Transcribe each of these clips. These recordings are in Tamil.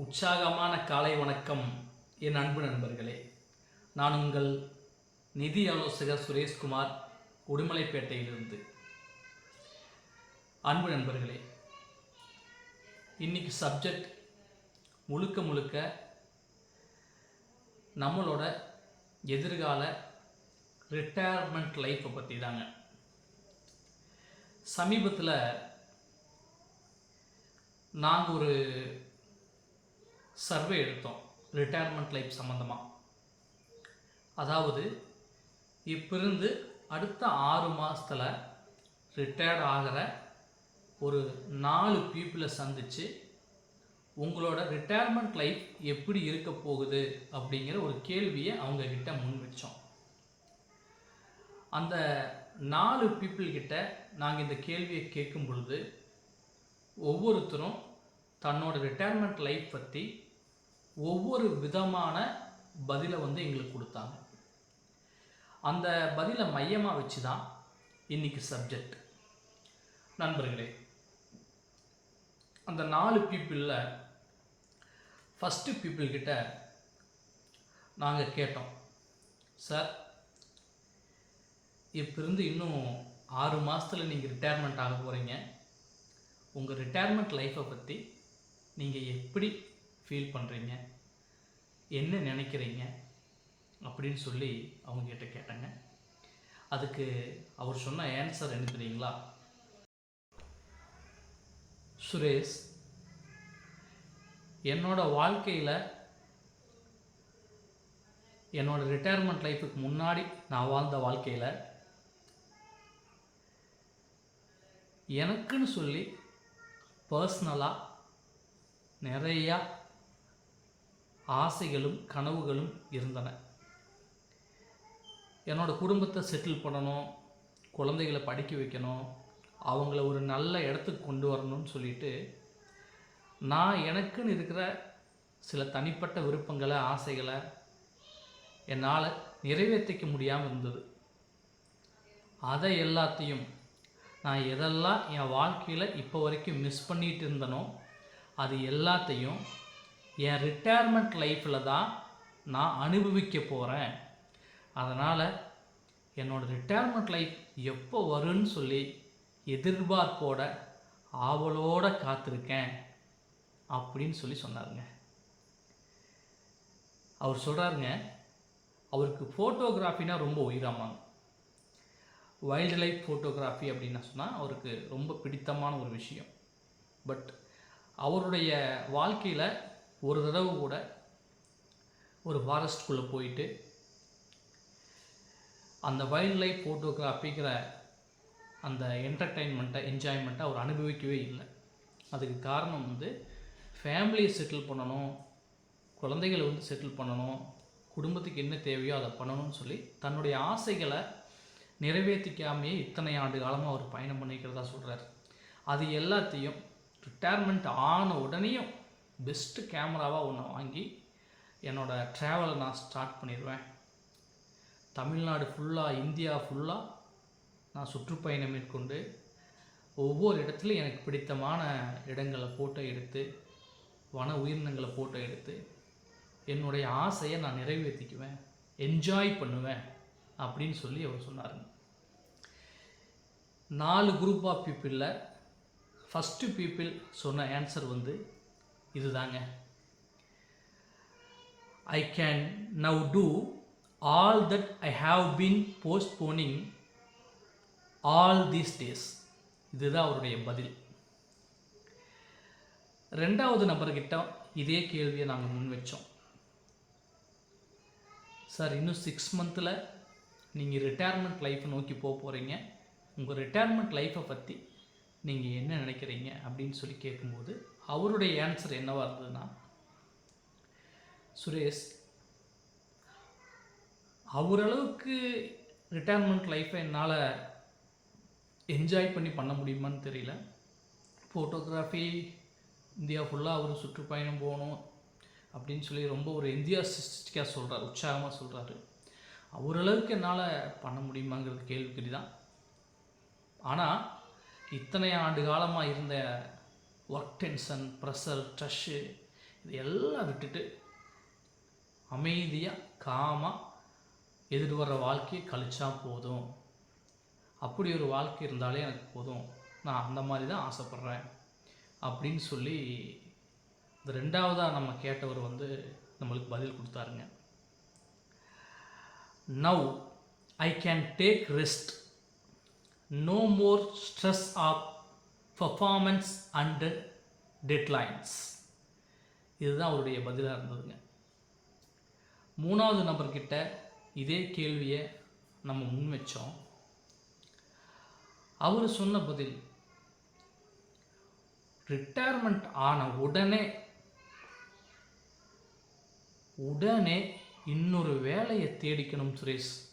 உற்சாகமான காலை வணக்கம் என் அன்பு நண்பர்களே. நான் உங்கள் நிதி ஆலோசகர் சுரேஷ்குமார் உடுமலைப்பேட்டையிலிருந்து. அன்பு நண்பர்களே இன்னைக்கு சப்ஜெக்ட் முழுக்க முழுக்க நம்மளோட எதிர்கால ரிட்டையர்மெண்ட் லைஃப்பை பற்றி தாங்க சமீபத்தில் நாங்கள் ஒரு சர்வே எடுத்தோம் ரிட்டையர்மெண்ட் லைஃப் சம்மந்தமாக அதாவது இப்போ இருந்து அடுத்த ஆறு மாதத்தில் ரிட்டையர்ட் ஆகிற ஒரு நாலு பீப்புளை சந்தித்து உங்களோட ரிட்டையர்மெண்ட் லைஃப் எப்படி இருக்க போகுது அப்படிங்கிற ஒரு கேள்வியை அவங்கக்கிட்ட முன் வச்சோம். அந்த நாலு பீப்புள்கிட்ட நாங்கள் இந்த கேள்வியை கேட்கும் பொழுது ஒவ்வொருத்தரும் தன்னோட ரிட்டையர்மெண்ட் லைஃப் பற்றி ஒவ்வொரு விதமான பதிலை வந்து எங்களுக்கு கொடுத்தாங்க. அந்த பதிலை மையமாக வச்சு தான் இன்றைக்கி சப்ஜெக்ட் நண்பர்களே அந்த நாலு பீப்புளில் ஃபஸ்ட்டு பீப்புள்கிட்ட நாங்கள் கேட்டோம் சார் இப்போ இருந்து இன்னும் ஆறு மாதத்தில் நீங்கள் ரிட்டையர்மெண்ட் ஆக போகிறீங்க உங்கள் ரிட்டையர்மெண்ட் லைஃப்பை பற்றி நீங்கள் எப்படி ஃபீல் பண்ணுறீங்க என்ன நினைக்கிறீங்க? அப்படின்னு சொல்லி அவங்ககிட்ட கேட்டேங்க. அதுக்கு அவர் சொன்ன ஆன்சர் என்ன தெரியுங்களா? சுரேஷ் என்னோட வாழ்க்கையில் என்னோட ரிட்டையர்மெண்ட் லைஃபுக்கு முன்னாடி நான் வாழ்ந்த வாழ்க்கையில் எனக்குன்னு சொல்லி பர்சனலாக நிறையா ஆசைகளும் கனவுகளும் இருந்தன. என்னோட குடும்பத்தை செட்டில் பண்ணணும் குழந்தைகளை படிக்க வைக்கணும் அவங்கள ஒரு நல்ல இடத்துக்கு கொண்டு வரணும்னு சொல்லிட்டு நான் எனக்குன்னு இருக்கிற சில தனிப்பட்ட விருப்பங்களை ஆசைகளை என்னால் நிறைவேற்றிக்க முடியாமல் இருந்தது. அதை எல்லாத்தையும் நான் எதெல்லாம் என் வாழ்க்கையில் இப்போ வரைக்கும் மிஸ் பண்ணிகிட்டு இருந்தனோ அது எல்லாத்தையும் என் ரிட்டையர்மெண்ட் லைஃப்பில் தான் நான் அனுபவிக்க போகிறேன் அதனால் என்னோடய ரிட்டையர்மெண்ட் லைஃப் எப்போ வரும்னு சொல்லி எதிர்பார்ப்போட ஆவலோட காத்திருக்கேன் அப்படின்னு சொல்லி சொன்னாருங்க. அவர் சொல்கிறாருங்க அவருக்கு ஃபோட்டோகிராஃபினா ரொம்ப உயிராமாங்க வைல்டு லைஃப் ஃபோட்டோகிராஃபி அப்படின்னு சொன்னால் அவருக்கு ரொம்ப பிடித்தமான ஒரு விஷயம். பட் அவருடைய வாழ்க்கையில் ஒரு தடவை கூட ஒரு ஃபாரஸ்ட்குள்ளே போயிட்டு அந்த வைல்ட் லைஃப் ஃபோட்டோகிராஃபிங்கிற அந்த என்டர்டெயின்மெண்ட்டை என்ஜாய்மெண்ட்டை அவர் அனுபவிக்கவே இல்லை. அதுக்கு காரணம் வந்து ஃபேமிலியை செட்டில் பண்ணணும் குழந்தைகளை வந்து செட்டில் பண்ணணும் குடும்பத்துக்கு என்ன தேவையோ அதை பண்ணணும்னு சொல்லி தன்னுடைய ஆசைகளை நிறைவேற்றிக்காமையே இத்தனை ஆண்டு காலமாக அவர் பயணம் பண்ணிக்கிறதா சொல்கிறார் அது எல்லாத்தையும் ரிட்டையர்மெண்ட் ஆன உடனேயும் பெஸ்ட்டு கேமராவாக ஒன்று வாங்கி என்னோடய ட்ராவலை நான் ஸ்டார்ட் பண்ணிடுவேன் தமிழ்நாடு ஃபுல்லாக இந்தியா ஃபுல்லாக நான் சுற்றுப்பயணம் மேற்கொண்டு ஒவ்வொரு இடத்துலையும் எனக்கு பிடித்தமான இடங்களை ஃபோட்டோ எடுத்து வன உயிரினங்களை ஃபோட்டோ எடுத்து என்னுடைய ஆசையை நான் நிறைவேற்றிக்குவேன் என்ஜாய் பண்ணுவேன் அப்படின்னு சொல்லி அவர் சொன்னார் நாலு குரூப் ஆஃப் பீப்புளில் ஃபஸ்ட்டு பீப்புள் சொன்ன ஆன்சர் வந்து இதுதாங்க. I can now do all that I have been postponing all these days இதுதான் அவருடைய பதில். ரெண்டாவது நபர்கிட்ட இதே கேள்வியை நாங்கள் முன் வச்சோம். சார் இன்னும் சிக்ஸ் மந்தில் நீங்கள் ரிட்டையர்மெண்ட் லைஃப்பை நோக்கி போக போகிறீங்க உங்கள் ரிட்டையர்மெண்ட் லைஃப்பை பற்றி நீங்கள் என்ன நினைக்கிறீங்க அப்படின்னு சொல்லி கேட்கும்போது அவருடைய ஆன்சர் என்னவாக இருந்ததுன்னா சுரேஷ் அவரளவுக்கு ரிட்டையர்மெண்ட் லைஃப்பை என்னால் என்ஜாய் பண்ணி பண்ண முடியுமான்னு தெரியல. ஃபோட்டோகிராஃபி இந்தியா ஃபுல்லாக அவர் சுற்றுப்பயணம் போகணும் அப்படின்னு சொல்லி ரொம்ப ஒரு எந்தியாசிஸ்டிக்காக சொல்கிறார் உற்சாகமாக சொல்கிறாரு அவரளவுக்கு என்னால் பண்ண முடியுமாங்கிறது கேள்விக்குறி தான் ஆனால் இத்தனை ஆண்டு காலமாக இருந்த ஒர்க் டென்ஷன் ப்ரெஷர் ஸ்ட்ரெஸ்ஸு இது எல்லாம் விட்டுட்டு அமைதியாக காமாக எதிர் வர்ற வாழ்க்கையை கழிச்சா போதும். அப்படி ஒரு வாழ்க்கை இருந்தாலே எனக்கு போதும். நான் அந்த மாதிரி தான் ஆசைப்பட்றேன். அப்படின்னு சொல்லி இந்த ரெண்டாவதாக நம்ம கேட்டவர் வந்து நம்மளுக்கு பதில் கொடுத்தாருங்க. Now I can take rest no more stress of performance and deadlines இதுதான் அவருடைய பதிலாக இருந்ததுங்க. மூணாவது நபர்கிட்ட இதே கேள்வியை நம்ம முன் வச்சோம். அவர் சொன்ன பதில் ரிட்டையர்மெண்ட் ஆன உடனே உடனே இன்னொரு வேலையை தேடிக்கணும் சுரேஷ்.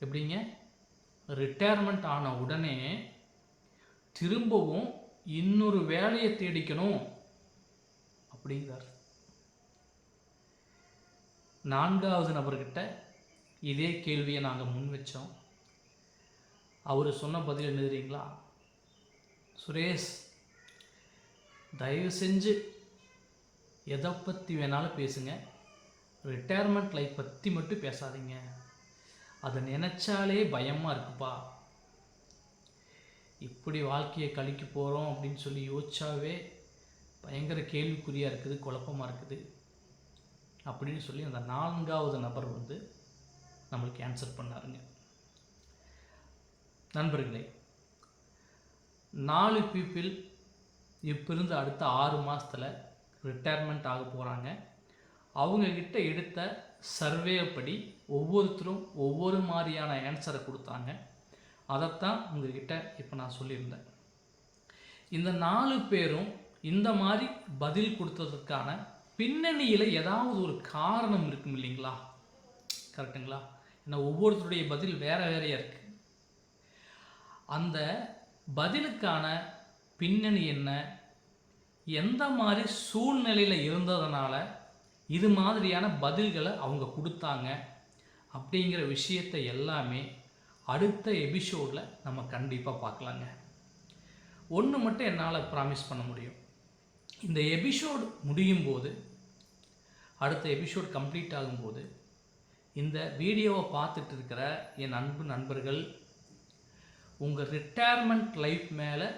எப்படிங்க? ரிட்டையர்மெண்ட் ஆன உடனே திரும்பவும் இன்னொரு வேலையை தேடிக்கணும் அப்படிங்கிறார். நான்காவது நபர்கிட்ட இதே கேள்வியை நாங்கள் முன் வச்சோம். அவர் சொன்ன பதில் எழுதுறீங்களா? சுரேஷ் தயவு செஞ்சு எதை பற்றி வேணாலும் பேசுங்க. ரிட்டையர்மெண்ட் லைஃப் பற்றி மட்டும் பேசாதீங்க. அதை நினச்சாலே பயமாக இருக்குப்பா. இப்படி வாழ்க்கையை கழிக்க போகிறோம் அப்படின்னு சொல்லி யோசிச்சாவே பயங்கர கேள்விக்குறியாக இருக்குது குழப்பமாக இருக்குது. அப்படின்னு சொல்லி அந்த நான்காவது நபர் வந்து நம்மளுக்கு ஆன்சர் பண்ணாருங்க. நண்பர்களே நாலு பீப்புள் இப்போ இருந்து அடுத்த ஆறு மாதத்தில் ரிட்டையர்மெண்ட் ஆக போகிறாங்க அவங்கக்கிட்ட எடுத்த சர்வே படி ஒவ்வொருத்தரும் ஒவ்வொரு மாதிரியான ஆன்சரை கொடுத்தாங்க. அதைத்தான் உங்ககிட்ட இப்போ நான் சொல்லியிருந்தேன். இந்த நாலு பேரும் இந்த மாதிரி பதில் கொடுத்ததுக்கான பின்னணியில் ஏதாவது ஒரு காரணம் இருக்கும் இல்லைங்களா? கரெக்டுங்களா? ஏன்னா ஒவ்வொருத்தருடைய பதில் வேற வேறையாக இருக்குது அந்த பதிலுக்கான பின்னணி என்ன? எந்த மாதிரி சூழ்நிலையில் இருந்ததுனால இது மாதிரியான பதில்களை அவங்க கொடுத்தாங்க? அப்படிங்கிற விஷயத்தை எல்லாமே அடுத்த எபிசோடில் நம்ம கண்டிப்பாக பார்க்கலாங்க. ஒன்று மட்டும் என்னால் ப்ராமிஸ் பண்ண முடியும். இந்த எபிசோடு முடியும் போது அடுத்த எபிசோட் கம்ப்ளீட் ஆகும்போது இந்த வீடியோவை பார்த்துட்டு இருக்கிற என் அன்பு நண்பர்கள் உங்கள் ரிட்டையர்மெண்ட் லைஃப் மேலே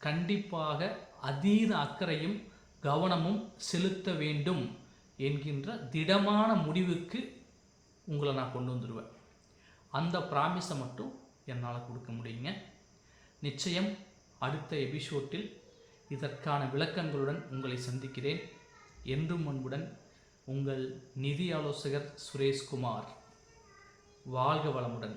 கண்டிப்பாக அதீத அக்கறையும் கவனமும் செலுத்த வேண்டும் என்கின்ற திடமான முடிவுக்கு உங்களை நான் கொண்டு வந்துடுவேன். அந்த ப்ராமிஸை மட்டும் என்னால் கொடுக்க முடியுங்க. நிச்சயம் அடுத்த எபிசோட்டில் இதற்கான விளக்கங்களுடன் உங்களை சந்திக்கிறேன். என்றும் அன்புடன் உங்கள் நிதி ஆலோசகர் சுரேஷ்குமார். வாழ்க வளமுடன்.